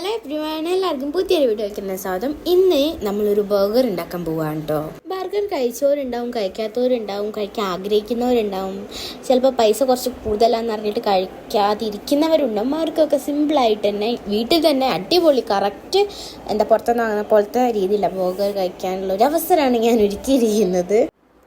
Hello everyone എല്ലാവർക്കും പുതിയൊരു video വയ്ക്കുന്ന സ്വാഗതം. ഇന്ന് നമ്മളൊരു ബർഗർ ഉണ്ടാക്കാൻ പോവാണ് കേട്ടോ ബർഗർ കഴിച്ചവരുണ്ടാവും കഴിക്കാത്തവരുണ്ടാവും കഴിക്കാൻ ആഗ്രഹിക്കുന്നവരുണ്ടാവും. ചിലപ്പോൾ പൈസ കുറച്ച് കൂടുതലാന്ന് അറിഞ്ഞിട്ട് കഴിക്കാതിരിക്കുന്നവരുണ്ടാവും. അവർക്കൊക്കെ സിമ്പിളായിട്ട് തന്നെ വീട്ടിൽ തന്നെ അടിപൊളി കറക്റ്റ് എന്താ പുറത്തുനിന്ന് വാങ്ങുന്ന പോലത്തെ രീതിയിലാണ് ബർഗർ കഴിക്കാനുള്ള ഒരു അവസരമാണ് ഞാൻ ഒരുക്കിയിരിക്കുന്നത്.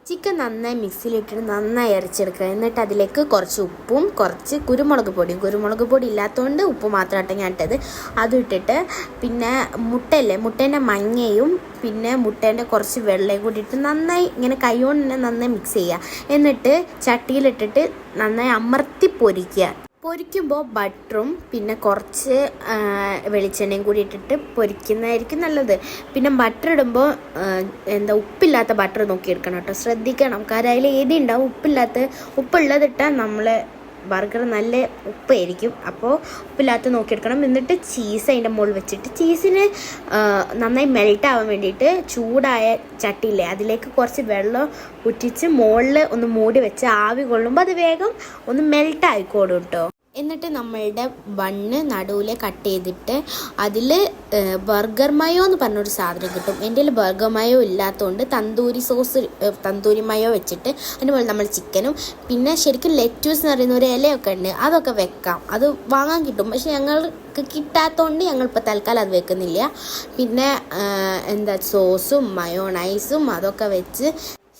ചിക്കൻ നന്നായി മിക്സിയിലിട്ടിട്ട് നന്നായി അരച്ചെടുക്കുക. എന്നിട്ട് അതിലേക്ക് കുറച്ച് ഉപ്പും കുറച്ച് കുരുമുളക് പൊടിയും. കുരുമുളക് പൊടി ഇല്ലാത്തതുകൊണ്ട് ഉപ്പ് മാത്രമായിട്ട് ഞാൻ ഇട്ടത്. അതും ഇട്ടിട്ട് പിന്നെ മുട്ടയല്ലേ മുട്ടേന്റെ മഞ്ഞയും പിന്നെ മുട്ടേന്റെ കുറച്ച് വെള്ളയും കൂടി ഇട്ട് നന്നായി ഇങ്ങനെ കൈകൊണ്ട് തന്നെ നന്നായി മിക്സ് ചെയ്യുക. എന്നിട്ട് ചട്ടിയിലിട്ടിട്ട് നന്നായി അമർത്തി പൊരിക്കുക. പൊരിക്കുമ്പോൾ ബട്ടറും പിന്നെ കുറച്ച് വെളിച്ചെണ്ണയും കൂടി ഇട്ടിട്ട് പൊരിക്കുന്നതായിരിക്കും നല്ലത്. പിന്നെ ബട്ടർ ഇടുമ്പോൾ എന്താ ഉപ്പില്ലാത്ത ബട്ടർ നോക്കി എടുക്കണം കേട്ടോ. ശ്രദ്ധിക്കണം. കാരണം അതിൽ ഏതി ഉണ്ടാവും? ഉപ്പില്ലാത്ത ഉപ്പുള്ളതിട്ടാൽ നമ്മൾ ബർഗർ നല്ല ഉപ്പായിരിക്കും. അപ്പോൾ ഉപ്പില്ലാത്ത നോക്കിയെടുക്കണം എന്നിട്ട് ചീസ് അതിന്റെ മുകളിൽ വെച്ചിട്ട് ചീസിന് നന്നായി മെൽട്ട് ആവാൻ വേണ്ടിയിട്ട് ചൂടായ ചട്ടിയില്ലേ അതിലേക്ക് കുറച്ച് വെള്ളം ഉറ്റിച്ച് മുകളിൽ ഒന്ന് മൂടി വെച്ച് ആവി കൊള്ളുമ്പോൾ അത് വേഗം ഒന്ന് മെൽറ്റ് ആയിക്കോളും കേട്ടോ. എന്നിട്ട് നമ്മളുടെ ബണ്ണ് നടുവിൽ കട്ട് ചെയ്തിട്ട് അതിൽ ബർഗർ മയോ എന്ന് പറഞ്ഞൊരു സാധനം കിട്ടും. എന്റെ കയ്യിൽ ബർഗർ മയോ ഇല്ലാത്തതുകൊണ്ട് തന്തൂരി സോസ് തന്തൂരി മയോ വെച്ചിട്ട് അതിനുപോലെ നമ്മൾ ചിക്കനും പിന്നെ ശരിക്കും ലെറ്റൂസ് എന്ന് പറയുന്ന ഒരു ഇലയൊക്കെ ഉണ്ട് അതൊക്കെ വെക്കാം. അത് വാങ്ങാൻ കിട്ടും. പക്ഷെ ഞങ്ങൾക്ക് കിട്ടാത്തതുകൊണ്ട് ഞങ്ങൾ ഇപ്പോൾ തൽക്കാലം അത് വെക്കുന്നില്ല. പിന്നെ എന്താ സോസും മയോണൈസും അതൊക്കെ വെച്ച്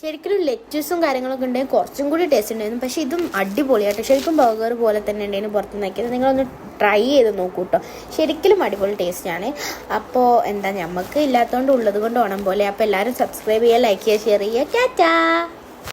ശരിക്കും ലെറ്റ്യൂസും കാര്യങ്ങളൊക്കെ ഉണ്ടെങ്കിൽ കുറച്ചും കൂടി ടേസ്റ്റ് ഉണ്ടായിരുന്നു. പക്ഷേ ഇതും അടിപൊളിയായിട്ട് ശരിക്കും ബർഗർ പോലെ തന്നെ ഉണ്ടായിരുന്നു പുറത്ത് നിൽക്കുന്നത് നിങ്ങളൊന്ന് ട്രൈ ചെയ്ത് നോക്കൂ കേട്ടോ ശരിക്കും അടിപൊളി ടേസ്റ്റ് ആണ്. അപ്പോൾ എന്താ നമുക്ക് ഇല്ലാത്തതുകൊണ്ട് ഉള്ളത് കൊണ്ട് ഓണം പോലെ. അപ്പോൾ എല്ലാവരും സബ്സ്ക്രൈബ് ചെയ്യുക ലൈക്ക് ചെയ്യുക ഷെയർ ചെയ്യുക. ടാറ്റാ!